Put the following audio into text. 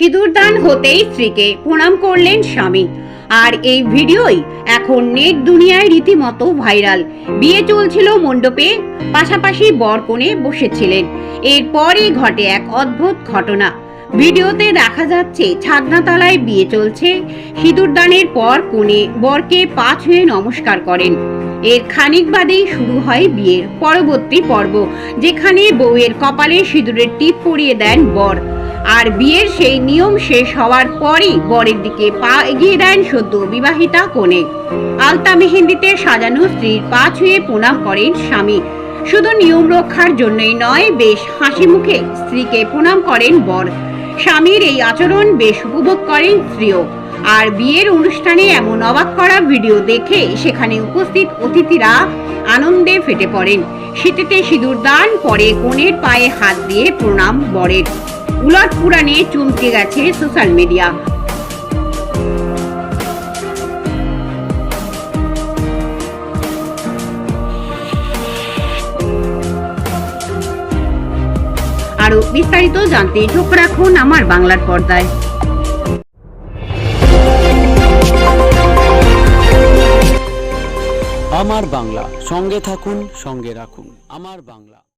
সিঁদুরদান হতেই স্ত্রীকে প্রণাম করলেন স্বামী। আর এই ভিডিওই এখন নেট দুনিয়ায় রীতিমতো ভাইরাল। বিয়ে চলছিল মণ্ডপে, পাশাপাশি বর কোণে বসেছিলেন। এরপরই ঘটে এক অদ্ভুত ঘটনা। ভিডিওতে দেখা যাচ্ছে, ছাদনাতলায় বিয়ে চলছে। সিঁদুরদানের পর কোণে বরকে পা ছুঁয়ে নমস্কার করেন। এর খানিক বাদেই শুরু হয় বিয়ের পরবর্তী পর্ব, যেখানে বউয়ের কপালে সিঁদুরের টিপ পরিয়ে দেন বর। আর বিয়ের সেই নিয়ম শেষ হওয়ার পরই বরের দিকে পা এগিয়ে দেন সদ্য বিবাহিতা কোণে আলতা মেহেন্দিতে সাজানো স্ত্রীর পা ছুঁয়ে প্রণাম করেন স্বামী। শুধু নিয়ম রক্ষার জন্যই নয়, বেশ হাসি মুখে স্ত্রীকে প্রণাম করেন বর। স্বামীর এই আচরণ বেশ উপভোগ করেন স্ত্রীও। আর বিয়ের অনুষ্ঠানে এমন অবাক করা ভিডিও দেখে সেখানে উপস্থিত অতিথিরা আনন্দে ফেটে পড়েন। শীতেতে সিঁদুর দান পরে কনের পায়ে হাত দিয়ে প্রণাম বরের। উলট পুরাণে চমকে গেছে সোশ্যাল মিডিয়া। আরও বিস্তারিত জানতে চোখ রাখুন আমার বাংলার পর্দায়। আমার বাংলা, সঙ্গে থাকুন, সঙ্গে রাখুন। আমার বাংলা।